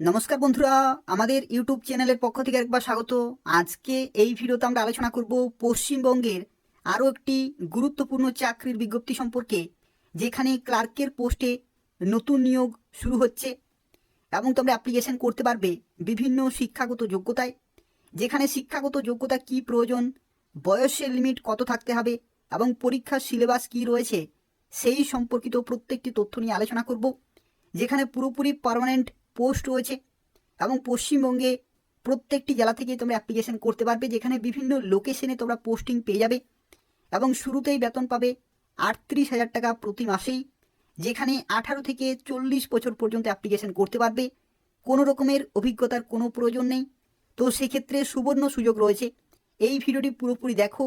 নমস্কার বন্ধুরা, আমাদের ইউটিউব চ্যানেলের পক্ষ থেকে একবার স্বাগত। আজকে এই ভিডিওতে আমরা আলোচনা করব পশ্চিমবঙ্গের আরও একটি গুরুত্বপূর্ণ চাকরির বিজ্ঞপ্তি সম্পর্কে, যেখানে ক্লার্কের পোস্টে নতুন নিয়োগ শুরু হচ্ছে এবং তোমরা অ্যাপ্লিকেশন করতে পারবে বিভিন্ন শিক্ষাগত যোগ্যতায়, যেখানে শিক্ষাগত যোগ্যতা কি প্রয়োজন, বয়সের লিমিট কত থাকতে হবে এবং পরীক্ষার সিলেবাস কি রয়েছে, সেই সম্পর্কিত প্রত্যেকটি তথ্য নিয়ে আলোচনা করব, যেখানে পুরোপুরি পার্মানেন্ট পোস্ট রয়েছে এবং পশ্চিমবঙ্গে প্রত্যেকটি জেলা থেকে তোমরা অ্যাপ্লিকেশন করতে পারবে, যেখানে বিভিন্ন লোকেশনে তোমরা পোস্টিং পেয়ে যাবে এবং শুরুতেই বেতন পাবে আটত্রিশ হাজার টাকা প্রতি মাসেই, যেখানে আঠারো থেকে চল্লিশ বছর পর্যন্ত অ্যাপ্লিকেশন করতে পারবে। কোনো রকমের অভিজ্ঞতার কোনো প্রয়োজন নেই। তো সেক্ষেত্রে সুবর্ণ সুযোগ রয়েছে। এই ভিডিওটি পুরোপুরি দেখো।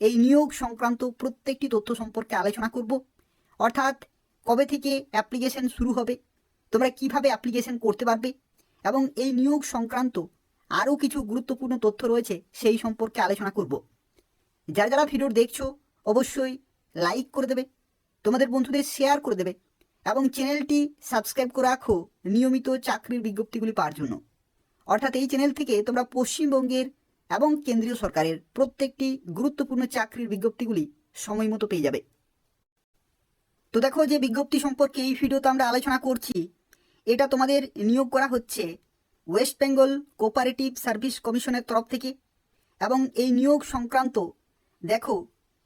এই নিয়োগ সংক্রান্ত প্রত্যেকটি তথ্য সম্পর্কে আলোচনা করব। অর্থাৎ কবে থেকে অ্যাপ্লিকেশন শুরু হবে? তোমরা কীভাবে অ্যাপ্লিকেশন করতে পারবে? এবং এই নিয়োগ সংক্রান্ত আরও কিছু গুরুত্বপূর্ণ তথ্য রয়েছে, সেই সম্পর্কে আলোচনা করব। যারা যারা ভিডিও দেখছ, অবশ্যই লাইক করে দেবে, তোমাদের বন্ধুদের শেয়ার করে দেবে, এবং চ্যানেলটি সাবস্ক্রাইব করে রাখো নিয়মিত চাকরির বিজ্ঞপ্তিগুলি পাওয়ার জন্য। অর্থাৎ এই চ্যানেল থেকে তোমরা পশ্চিমবঙ্গের এবং কেন্দ্রীয় সরকারের প্রত্যেকটি গুরুত্বপূর্ণ চাকরির বিজ্ঞপ্তিগুলি সময় মতো পেয়ে যাবে। তো দেখো যে বিজ্ঞপ্তি সম্পর্কে এই ভিডিওতে আমরা আলোচনা করছি এটা তোমাদের নিয়োগ করা হচ্ছে ওয়েস্ট বেঙ্গল কোপারেটিভ সার্ভিস কমিশনের তরফ থেকে এবং এই নিয়োগ সংক্রান্ত দেখো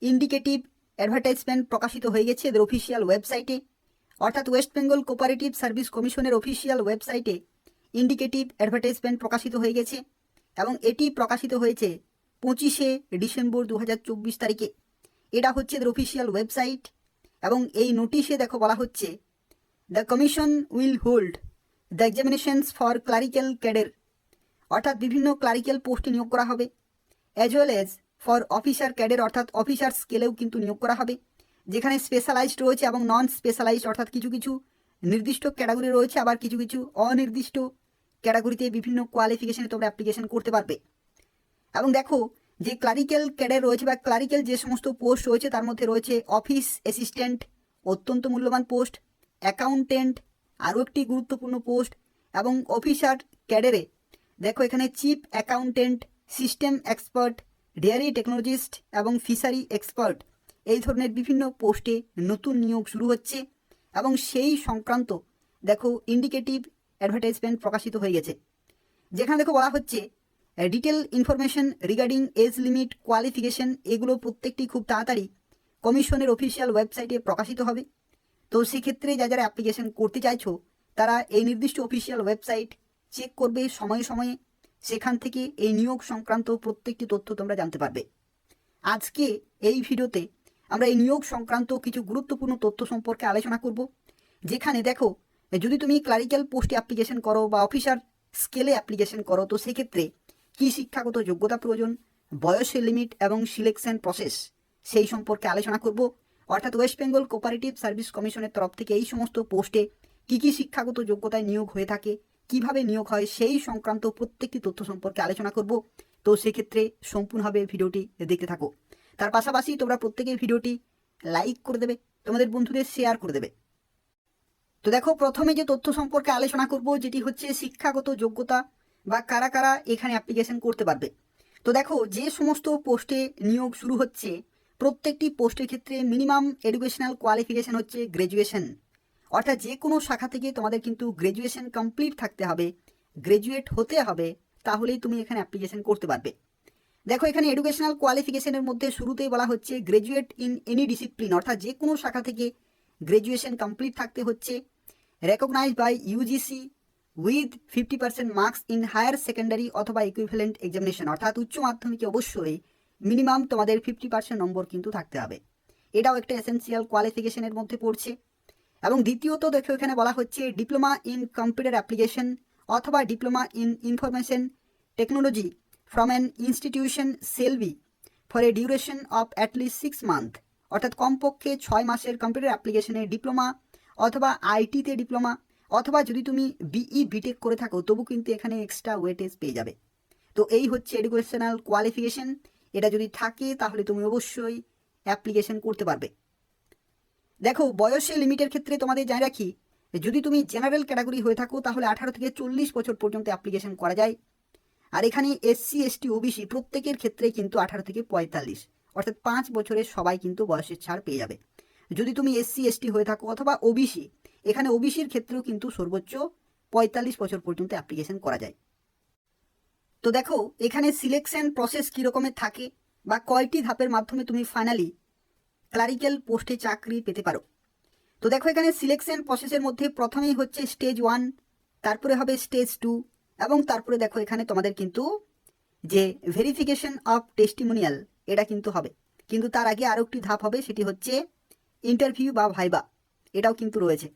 ইন্ডিকেটিভ অ্যাডভার্টাইজমেন্ট প্রকাশিত হয়ে গেছে এদের অফিসিয়াল ওয়েবসাইটে অর্থাৎ ওয়েস্ট বেঙ্গল কোপারেটিভ সার্ভিস কমিশনের অফিসিয়াল ওয়েবসাইটে ইন্ডিকেটিভ অ্যাডভার্টাইজমেন্ট প্রকাশিত হয়ে গেছে এবং এটি প্রকাশিত হয়েছে পঁচিশে ডিসেম্বর দু হাজার চব্বিশ তারিখে। এটা হচ্ছে এদের অফিসিয়াল ওয়েবসাইট এবং এই নোটিশে দেখো বলা হচ্ছে the commission will hold the examinations for clerical ক্যাডের অর্থাৎ বিভিন্ন ক্লারিক্যাল পোস্টে নিয়োগ করা হবে as well as for officer ক্যাডের অর্থাৎ অফিসার স্কেলেও কিন্তু নিয়োগ করা হবে, যেখানে স্পেশালাইজড রয়েছে এবং নন স্পেশালাইজড অর্থাৎ কিছু কিছু নির্দিষ্ট ক্যাটাগরি রয়েছে, আবার কিছু কিছু অনির্দিষ্ট ক্যাটাগরিতে বিভিন্ন কোয়ালিফিকেশনে তোমরা অ্যাপ্লিকেশন করতে পারবে। এবং দেখো, যে ক্লারিক্যাল ক্যাডার রয়েছে বা ক্লারিক্যাল যে সমস্ত পোস্ট রয়েছে, তার মধ্যে রয়েছে অফিস অ্যাসিস্ট্যান্ট অত্যন্ত মূল্যবান পোস্ট অ্যাকাউন্টেন্ট, আরও একটি গুরুত্বপূর্ণ পোস্ট, এবং অফিসার ক্যাডারে। দেখো, এখানে chief accountant, system expert, dairy technologist এবং ফিশারি এক্সপার্ট। এই ধরনের বিভিন্ন পোস্টে নতুন নিয়োগ শুরু হচ্ছে, এবং সেই সংক্রান্ত, দেখো ইন্ডিকেটিভ অ্যাডভার্টাইজমেন্ট প্রকাশিত হয়ে গেছে। যেখানে দেখো বলা হচ্ছে detail information regarding age limit qualification এগুলো প্রত্যেকটি খুব তাড়াতাড়ি কমিশনের অফিসিয়াল ওয়েবসাইটে প্রকাশিত হবে। তো সেক্ষেত্রে যা যারা অ্যাপ্লিকেশন করতে চাইছো, তারা এই নির্দিষ্ট অফিসিয়াল ওয়েবসাইট চেক করবে সময়ে সময়ে। সেখান থেকে এই নিয়োগ সংক্রান্ত প্রত্যেকটি তথ্য তোমরা জানতে পারবে। আজকে এই ভিডিওতে আমরা এই নিয়োগ সংক্রান্ত কিছু গুরুত্বপূর্ণ তথ্য সম্পর্কে আলোচনা করব। যেখানে দেখো, যদি তুমি ক্লারিক্যাল পোস্টে অ্যাপ্লিকেশন করো বা অফিসার স্কেলে অ্যাপ্লিকেশন করো, তো সেক্ষেত্রে কী শিক্ষাগত যোগ্যতা প্রয়োজন, বয়সের লিমিট এবং সিলেকশন প্রসেস সেই সম্পর্কে আলোচনা করব। অর্থাৎ ওয়েস্ট বেঙ্গল কোপারেটিভ সার্ভিস কমিশনের তরফ থেকে এই সমস্ত পোস্টে কী কী শিক্ষাগত যোগ্যতায় নিয়োগ হয়ে থাকে, কীভাবে নিয়োগ হয়, সেই সংক্রান্ত প্রত্যেকটি তথ্য সম্পর্কে আলোচনা করব। তো সেক্ষেত্রে সম্পূর্ণভাবে ভিডিওটি দেখতে থাকো। তার পাশাপাশি তোমরা প্রত্যেকেই ভিডিওটি লাইক করে দেবে, তোমাদের বন্ধুদের শেয়ার করে দেবে। তো দেখো, প্রথমে যে তথ্য সম্পর্কে আলোচনা করব, যেটি হচ্ছে শিক্ষাগত যোগ্যতা বা কারা কারা এখানে অ্যাপ্লিকেশন করতে পারবে। তো দেখো, যে সমস্ত পোস্টে নিয়োগ শুরু হচ্ছে প্রত্যেকটি পোস্টের ক্ষেত্রে মিনিমাম এডুকেশনাল কোয়ালিফিকেশন হচ্ছে গ্র্যাজুয়েশন অর্থাৎ যে কোনো শাখা থেকে তোমাদের কিন্তু গ্র্যাজুয়েশন কমপ্লিট থাকতে হবে গ্র্যাজুয়েট হতে হবে, তাহলেই তুমি এখানে অ্যাপ্লিকেশন করতে পারবে। দেখো, এখানে এডুকেশনাল কোয়ালিফিকেশনের মধ্যে শুরুতেই বলা হচ্ছে গ্র্যাজুয়েট ইন এনি ডিসিপ্লিন, অর্থাৎ যে কোনো শাখা থেকে গ্র্যাজুয়েশন কমপ্লিট থাকতে হচ্ছে। Recognise by UGC with fifty percent marks in higher secondary অথবা ইকুইভ্যালেন্ট এক্সামিনেশন অর্থাৎ উচ্চ মাধ্যমিকে অবশ্যই মিনিমাম তোমাদের ফিফটি পার্সেন্ট নম্বর কিন্তু থাকতে হবে। এটাও একটা এসেন্সিয়াল কোয়ালিফিকেশনের মধ্যে পড়ছে। এবং দ্বিতীয়ত দেখো এখানে বলা হচ্ছে ডিপ্লোমা ইন কম্পিউটার অ্যাপ্লিকেশন অথবা diploma in information technology from an institution সেলবি for a duration of at least six month অর্থাৎ কমপক্ষে ছয় মাসের কম্পিউটার অ্যাপ্লিকেশনে ডিপ্লোমা অথবা আইটিতে ডিপ্লোমা অথবা যদি তুমি বিই বিটেক করে থাকো, তবু কিন্তু এখানে এক্সট্রা ওয়েটেজ পেয়ে যাবে। তো এই হচ্ছে এডুকেশনাল কোয়ালিফিকেশন এটা যদি থাকে, তাহলে তুমি অবশ্যই অ্যাপ্লিকেশন করতে পারবে। দেখো বয়সের লিমিটের ক্ষেত্রে তোমাদের জানিয়ে রাখি, যদি তুমি জেনারেল ক্যাটাগরি হয়ে থাকো, তাহলে আঠারো থেকে চল্লিশ বছর পর্যন্ত অ্যাপ্লিকেশন করা যায়। আর এখানে এসসি এসটি ওবিসি প্রত্যেকের ক্ষেত্রে কিন্তু আঠারো থেকে পঁয়তাল্লিশ, অর্থাৎ পাঁচ বছরের সবাই কিন্তু বয়সের ছাড় পেয়ে যাবে। যদি তুমি এসসি এসটি হয়ে থাকো অথবা ওবিসি এখানে ওবিসির ক্ষেত্রেও কিন্তু সর্বোচ্চ পঁয়তাল্লিশ বছর পর্যন্ত অ্যাপ্লিকেশন করা যায়। তো দেখো, এখানে সিলেকশন প্রসেস কী রকমের থাকে বা কয়টি ধাপের মাধ্যমে তুমি ফাইনালি ক্লারিক্যাল পোস্টে চাকরি পেতে পারো। তো দেখো, এখানে সিলেকশন প্রসেসের মধ্যে প্রথমেই হচ্ছে স্টেজ ওয়ান তারপরে হবে স্টেজ টু এবং তারপরে দেখো, এখানে তোমাদের কিন্তু যে ভেরিফিকেশন অফ টেস্টিমোনিয়াল এটা কিন্তু হবে। কিন্তু তার আগে আরও একটি ধাপ হবে, সেটি হচ্ছে ইন্টারভিউ বা ভাইবা, এটাও কিন্তু রয়েছে।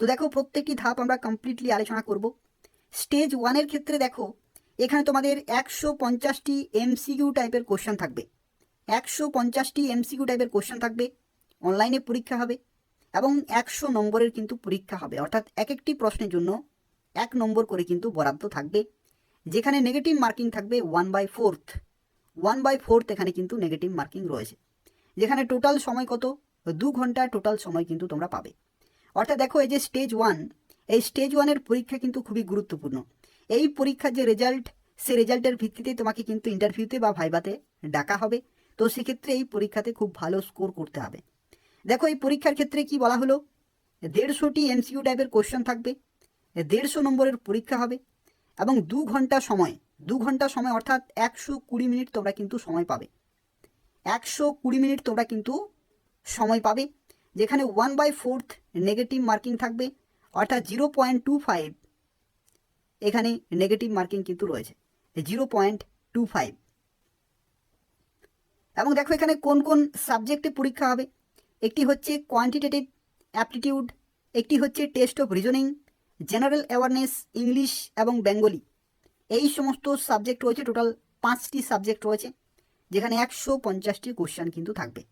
তো দেখো, প্রত্যেকটি ধাপ আমরা কমপ্লিটলি আলোচনা করব। স্টেজ ওয়ানের ক্ষেত্রে দেখো এখানে তোমাদের একশো পঞ্চাশটি এমসিকিউ টাইপের কোশ্চেন থাকবে। একশো পঞ্চাশটি এমসিকিউ টাইপের কোশ্চেন থাকবে, অনলাইনে পরীক্ষা হবে এবং একশো নম্বরের কিন্তু পরীক্ষা হবে। অর্থাৎ এক একটি প্রশ্নের জন্য এক নম্বর করে কিন্তু বরাদ্দ থাকবে। যেখানে নেগেটিভ মার্কিং থাকবে one by fourth. One by fourth এখানে কিন্তু নেগেটিভ মার্কিং রয়েছে। যেখানে টোটাল সময় কত? দু ঘণ্টা টোটাল সময় কিন্তু তোমরা পাবে। অর্থাৎ দেখো এই যে স্টেজ ওয়ান, এই স্টেজ ওয়ানের পরীক্ষা কিন্তু খুবই গুরুত্বপূর্ণ। এই পরীক্ষার যে রেজাল্ট সে রেজাল্টের ভিত্তিতে তোমাকে কিন্তু ইন্টারভিউতে বা ভাইবাতে ডাকা হবে। তো সেক্ষেত্রে এই পরীক্ষাতে খুব ভালো স্কোর করতে হবে। দেখো, এই পরীক্ষার ক্ষেত্রে কি বলা হলো? দেড়শোটি এমসিকিউ টাইপের কোশ্চেন থাকবে, দেড়শো নম্বরের পরীক্ষা হবে এবং দু ঘণ্টা সময়, দু ঘণ্টা সময় অর্থাৎ একশো কুড়ি মিনিট তোমরা কিন্তু সময় পাবে। একশো কুড়ি মিনিট তোমরা কিন্তু সময় পাবে, যেখানে one by fourth negative marking থাকবে, অর্থাৎ জিরো পয়েন্ট টু ফাইভ এখানে নেগেটিভ মার্কিং কিন্তু রয়েছে। জিরো পয়েন্ট টু ফাইভ এবং দেখো এখানে কোন কোন সাবজেক্টে পরীক্ষা হবে? একটি হচ্ছে কোয়ান্টিটেটিভ অ্যাপটিটিউড একটি হচ্ছে test of reasoning general awareness English এবং বেঙ্গলি এই সমস্ত সাবজেক্ট রয়েছে টোটাল পাঁচটি সাবজেক্ট রয়েছে, যেখানে একশো পঞ্চাশটি কোশ্চেন কিন্তু থাকবে।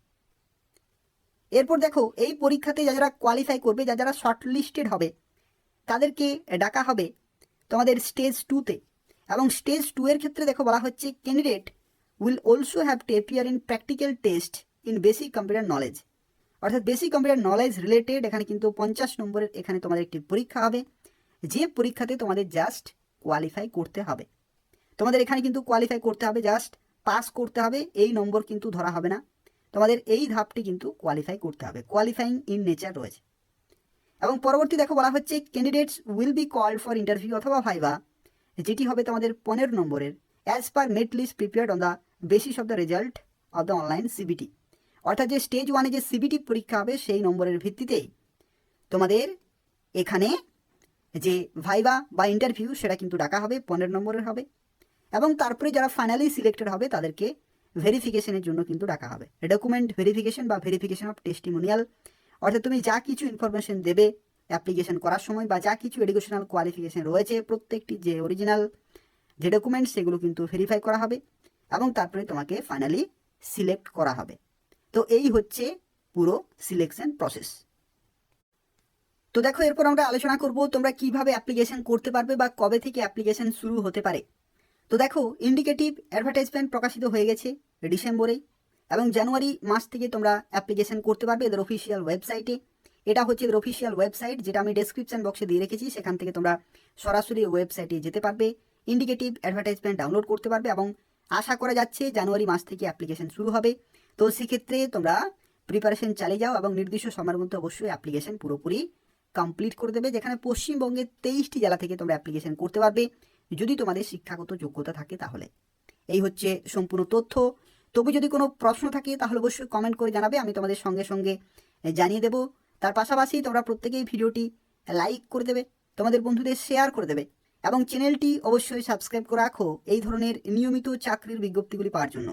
এরপর দেখো, এই পরীক্ষাতে যারা কোয়ালিফাই করবে, যারা শর্টলিস্টেড হবে, তাদেরকে ডাকা হবে তোমাদের স্টেজ টুতে এবং স্টেজ টু এর ক্ষেত্রে দেখো বলা হচ্ছে candidate will also have to appear in practical test in basic computer knowledge অর্থাৎ বেসিক কম্পিউটার নলেজ রিলেটেড এখানে কিন্তু পঞ্চাশ নম্বরের এখানে তোমাদের একটি পরীক্ষা হবে। যে পরীক্ষাতে তোমাদের জাস্ট কোয়ালিফাই করতে হবে। তোমাদের এখানে কিন্তু কোয়ালিফাই করতে হবে জাস্ট পাস করতে হবে, এই নম্বর কিন্তু ধরা হবে না। তোমাদের এই ধাপটি কিন্তু কোয়ালিফাই করতে হবে। কোয়ালিফাইং ইন নেচার রয়েছে। এবং পরবর্তী দেখো বলা হচ্ছে candidates will be called for interview অথবা ভাইবা যেটি হবে তোমাদের পনেরো নম্বরের as per merit list prepared on the basis of the result of the online CBT অর্থাৎ যে স্টেজ ওয়ানে যে সিবিটি পরীক্ষা হবে, সেই নম্বরের ভিত্তিতেই তোমাদের এখানে যে ভাইবা বা ইন্টারভিউ সেটা কিন্তু ডাকা হবে, পনেরো নম্বরের হবে। এবং তারপরে যারা ফাইনালি সিলেক্টেড হবে, তাদেরকে ভেরিফিকেশনের জন্য কিন্তু ডাকা হবে। ডকুমেন্ট ভেরিফিকেশন বা ভেরিফিকেশন অফ টেস্টিমোনিয়াল অর্থাৎ তুমি যা কিছু ইনফরমেশন দেবে অ্যাপ্লিকেশন করার সময় বা যা কিছু এডুকেশনাল কোয়ালিফিকেশন রয়েছে প্রত্যেকটি যে অরিজিনাল যে ডকুমেন্টস সেগুলো কিন্তু ভেরিফাই করা হবে এবং তারপরে তোমাকে ফাইনালি সিলেক্ট করা হবে। তো এই হচ্ছে পুরো সিলেকশন প্রসেস তো দেখো, এরপর আমরা আলোচনা করব তোমরা কীভাবে অ্যাপ্লিকেশন করতে পারবে বা কবে থেকে অ্যাপ্লিকেশন শুরু হতে পারে। তো দেখো ইন্ডিকেটিভ অ্যাডভার্টাইজমেন্ট প্রকাশিত হয়ে গেছে ডিসেম্বরেই। এবং জানুয়ারি মাস থেকে তোমরা অ্যাপ্লিকেশন করতে পারবে এদের অফিসিয়াল ওয়েবসাইটে এটা হচ্ছে এদের অফিসিয়াল ওয়েবসাইট যেটা আমি ডেসক্রিপশন বক্সে দিয়ে রেখেছি। সেখান থেকে তোমরা সরাসরি ওয়েবসাইটে যেতে পারবে ইন্ডিকেটিভ অ্যাডভার্টাইজমেন্ট ডাউনলোড করতে পারবে এবং আশা করা যাচ্ছে জানুয়ারি মাস থেকে অ্যাপ্লিকেশন শুরু হবে। তো সেক্ষেত্রে তোমরা প্রিপারেশন চালিয়ে যাও এবং নির্দিষ্ট সময়ের মধ্যে অবশ্যই অ্যাপ্লিকেশন পুরোপুরি কমপ্লিট করে দেবে, যেখানে পশ্চিমবঙ্গের তেইশটি জেলা থেকে তোমরা অ্যাপ্লিকেশন করতে পারবে। যদি তোমাদের শিক্ষাগত যোগ্যতা থাকে তাহলে। এই হচ্ছে সম্পূর্ণ তথ্য। তবু যদি কোনো প্রশ্ন থাকে, তাহলে অবশ্যই কমেন্ট করে জানাবে, আমি তোমাদের সঙ্গে সঙ্গে জানিয়ে দেব। তার পাশাপাশি তোমরা প্রত্যেকেই ভিডিওটি লাইক করে দেবে, তোমাদের বন্ধুদের শেয়ার করে দেবে এবং চ্যানেলটি অবশ্যই সাবস্ক্রাইব করে রাখো, এই ধরনের নিয়মিত চাকরির বিজ্ঞপ্তিগুলি পাওয়ার জন্য।